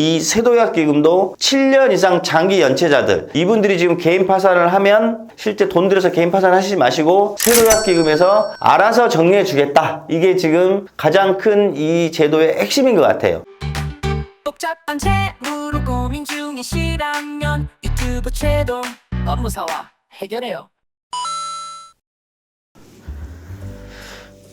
이 세도약 기금도 7년 이상 장기 연체자들 이분들이 지금 개인 파산을 하면 실제 돈 들여서 개인 파산 하시지 마시고 세도약 기금에서 알아서 정리해 주겠다. 이게 지금 가장 큰 이 제도의 핵심인 것 같아요. 복잡한 채무로 고민 중이시라면 유튜브 채도 업무 사와 해결해요.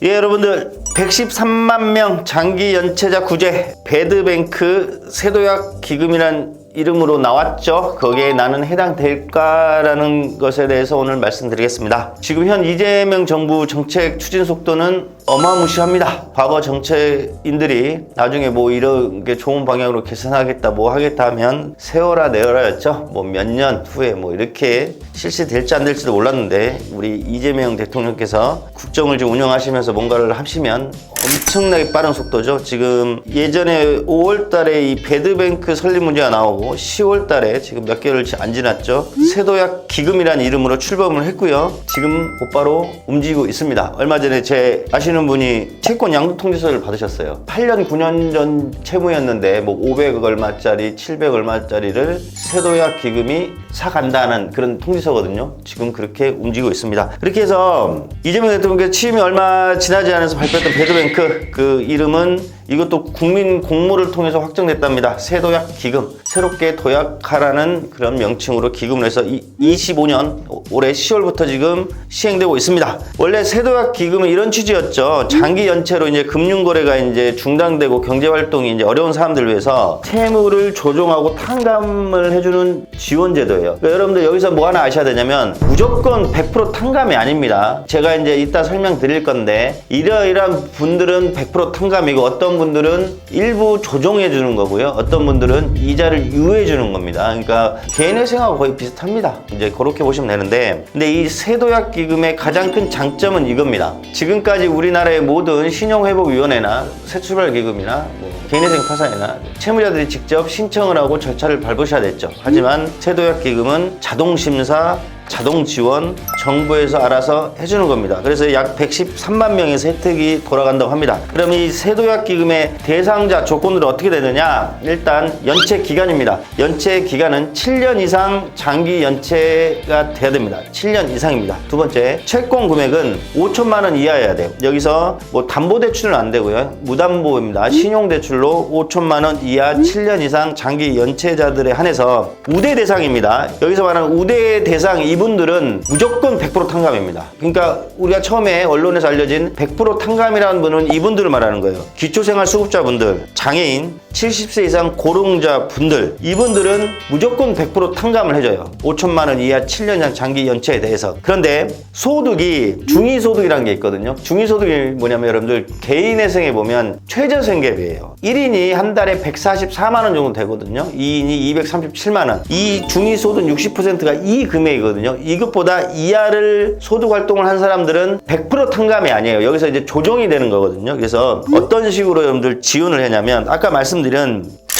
예, 여러분들 113만 명 장기 연체자 구제 배드뱅크 세도약 기금이란 이름으로 나왔죠. 거기에 나는 해당될까라는 것에 대해서 오늘 말씀드리겠습니다. 지금 현 이재명 정부 정책 추진 속도는 어마무시합니다. 과거 정책인들이 나중에 뭐 이런 게 좋은 방향으로 개선하겠다, 뭐 하겠다 하면 세워라 내어라였죠. 뭐 몇 년 후에 뭐 이렇게 실시될지 안 될지도 몰랐는데 우리 이재명 대통령께서 국정을 좀 운영하시면서 뭔가를 하시면 엄청나게 빠른 속도죠. 지금 예전에 5월 달에 이 배드뱅크 설립 문제가 나오고 10월 달에 지금 몇 개월 안 지났죠. 세도약 기금이라는 이름으로 출범을 했고요. 지금 곧바로 움직이고 있습니다. 얼마 전에 제 아시는 분이 채권 양도 통지서를 받으셨어요. 8년 9년 전 채무였는데 뭐 500억 얼마짜리, 700 얼마짜리를 세도약 기금이 사간다는 그런 통지서거든요. 지금 그렇게 움직이고 있습니다. 그렇게 해서 이재명 대통령께서 취임이 얼마 지나지 않아서 발표했던 배드뱅크 그 이름은 이것도 국민 공모를 통해서 확정됐답니다. 세도약 기금. 새롭게 도약하라는 그런 명칭으로 기금을 해서 25년 올해 10월부터 지금 시행되고 있습니다. 원래 세도약 기금은 이런 취지였죠. 장기 연체로 이제 금융 거래가 이제 중단되고 경제 활동이 이제 어려운 사람들 위해서 채무를 조정하고 탕감을 해주는 지원 제도예요. 그러니까 여러분들 여기서 뭐 하나 아셔야 되냐면 무조건 100% 탕감이 아닙니다. 제가 이제 이따 설명드릴 건데 이러이러한 분들은 100% 탕감이고 어떤 분들은 일부 조정해 주는 거고요. 어떤 분들은 이자를 유예해 주는 겁니다. 그러니까 개인회생하고 거의 비슷합니다. 이제 그렇게 보시면 되는데 근데 이 세도약 기금의 가장 큰 장점은 이겁니다. 지금까지 우리나라의 모든 신용회복위원회나 새출발 기금이나 뭐 개인회생 파산이나 채무자들이 직접 신청을 하고 절차를 밟으셔야 됐죠. 하지만 세도약 기금은 자동 심사 자동 지원 정부에서 알아서 해주는 겁니다. 그래서 약 113만 명에서 혜택이 돌아간다고 합니다. 그럼 이 세도약 기금의 대상자 조건들은 어떻게 되느냐? 일단 연체 기간입니다. 연체 기간은 7년 이상 장기 연체가 돼야 됩니다. 7년 이상입니다. 두 번째, 채권 금액은 5천만 원 이하여야 돼요. 여기서 뭐 담보 대출은 안 되고요. 무담보입니다. 신용 대출로 5천만 원 이하 7년 이상 장기 연체자들에 한해서 우대 대상입니다. 여기서 말하는 우대 대상 이 분들은 무조건 100% 탕감입니다. 그러니까 우리가 처음에 언론에서 알려진 100% 탕감이라는 분은 이분들을 말하는 거예요. 기초생활 수급자분들, 장애인, 70세 이상 고령자 분들 이분들은 무조건 100% 탕감을 해줘요. 5천만 원 이하 7년 이상 장기 연체에 대해서. 그런데 소득이 중위소득이라는 게 있거든요. 중위소득이 뭐냐면 여러분들 개인회생에 보면 최저생계비예요. 1인이 한 달에 144만 원 정도 되거든요. 2인이 237만 원. 이 중위소득 60%가 이 금액이거든요. 이것보다 이하를 소득 활동을 한 사람들은 100% 탕감이 아니에요. 여기서 이제 조정이 되는 거거든요. 그래서 어떤 식으로 여러분들 지원을 하냐면 아까 말씀드린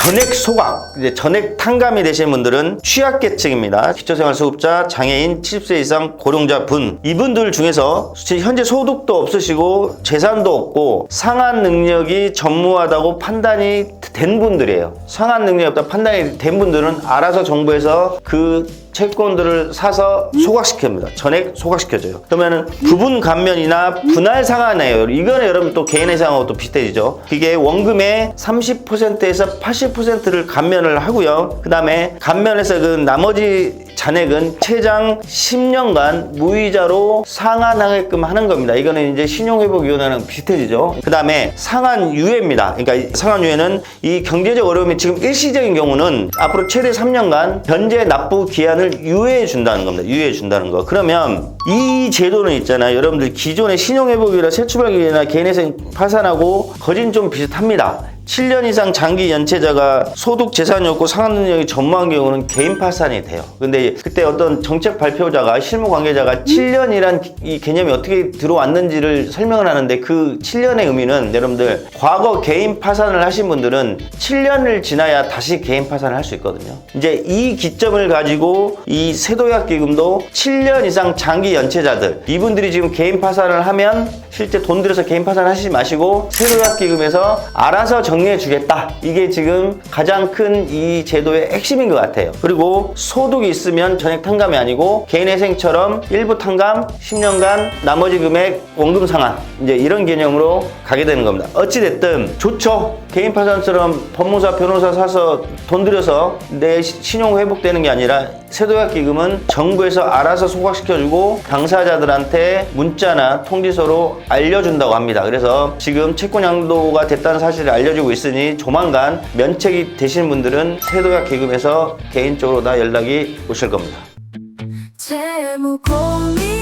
전액 소각, 이제 전액 탕감이 되신 분들은 취약계층입니다. 기초생활수급자, 장애인, 70세 이상 고령자 분 이분들 중에서 현재 소득도 없으시고 재산도 없고 상환 능력이 전무하다고 판단이 된 분들이에요. 상환 능력이 없다 판단이 된 분들은 알아서 정부에서 그 채권들을 사서 소각시킵니다. 전액 소각시켜줘요. 그러면은 부분 감면이나 분할 상환이에요. 이거는 여러분 또 개인회생하고 또 비슷해지죠. 그게 원금의 30%에서 80%를 감면을 하고요. 그 다음에 감면해서 그 나머지 잔액은 최장 10년간 무이자로 상환하게끔 하는 겁니다. 이거는 이제 신용회복위원회랑 비슷해지죠. 그 다음에 상환유예입니다. 그러니까 이 상환유예는 이 경제적 어려움이 지금 일시적인 경우는 앞으로 최대 3년간 변제 납부 기한을 유예해 준다는 겁니다. 유예해 준다는 거. 그러면 이 제도는 있잖아요. 여러분들 기존의 신용회복이나 새출발기나 개인회생 파산하고 거진 좀 비슷합니다. 7년 이상 장기 연체자가 소득 재산이 없고 상환 능력이 전무한 경우는 개인 파산이 돼요. 근데 그때 어떤 정책 발표자가 실무 관계자가 7년이란 이 개념이 어떻게 들어왔는지를 설명을 하는데 그 7년의 의미는 여러분들 과거 개인 파산을 하신 분들은 7년을 지나야 다시 개인 파산을 할 수 있거든요. 이제 이 기점을 가지고 이 세도약 기금도 7년 이상 장기 연체자들 이분들이 지금 개인 파산을 하면 실제 돈 들여서 개인 파산 하시지 마시고 세도약 기금에서 알아서 정 정리해 주겠다. 이게 지금 가장 큰 이 제도의 핵심인 것 같아요. 그리고 소득이 있으면 전액 탕감이 아니고 개인회생처럼 일부 탕감 10년간 나머지 금액 원금 상환 이제 이런 개념으로 가게 되는 겁니다. 어찌 됐든 좋죠. 개인 파산처럼 법무사 변호사 사서 돈 들여서 내 시- 신용 회복되는 게 아니라 세도약 기금은 정부에서 알아서 소각시켜주고 당사자들한테 문자나 통지서로 알려준다고 합니다. 그래서 지금 채권 양도가 됐다는 사실을 알려주 고 있으니 조만간 면책이 되신 분들은 세도약 기금에서 개인적으로 다 연락이 오실 겁니다. 재무 고민